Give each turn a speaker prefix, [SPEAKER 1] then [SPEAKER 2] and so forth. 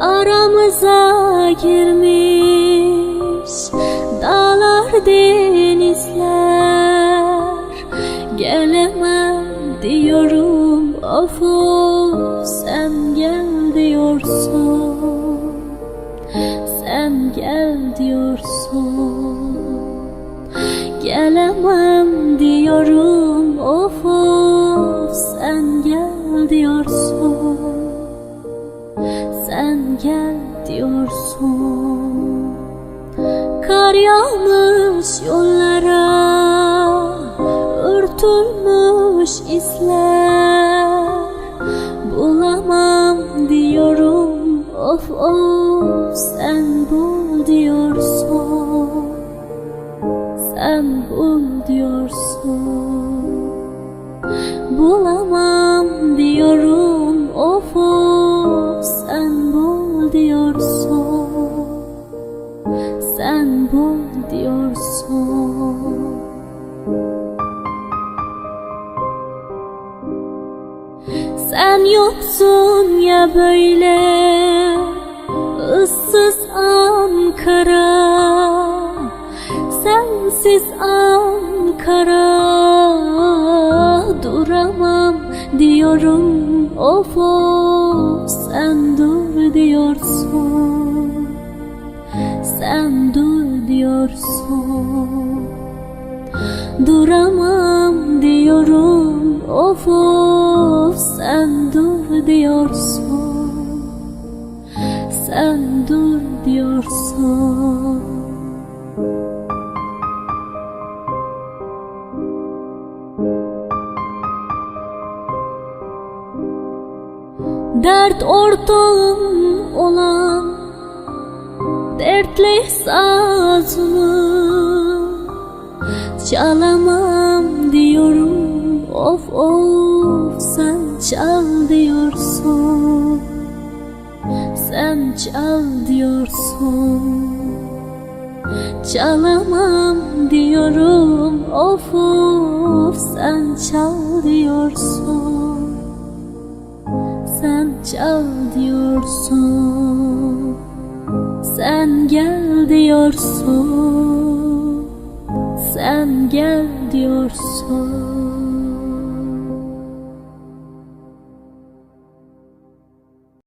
[SPEAKER 1] Aramıza girmiş. Dağlar denizler Gelemem diyorum. Of of sen gel diyorsun. Sen gel diyorsun. Gelemem diyorum. Of of sen gel diyorsun gel diyorsun. Kar yağmış yollara Örtülmüş izler. Bulamam diyorum Of of sen bul diyorsun. Sen bul diyorsun. Bulamam diyorum Sen bul diyorsun. Sen yoksun ya böyle ıssız Ankara. Sensiz Ankara duramam diyorum. Of of sen dur diyorsun sen dur diyorsun. Duramam diyorum. Of of sen dur diyorsun. Sen dur diyorsun Dert ortağım olan Dertli sazımı Çalamam diyorum. Of of sen çal diyorsun. Sen çal diyorsun. Çalamam diyorum. Of of sen çal diyorsun çal diyorsun. Sen gel diyorsun. Sen gel diyorsun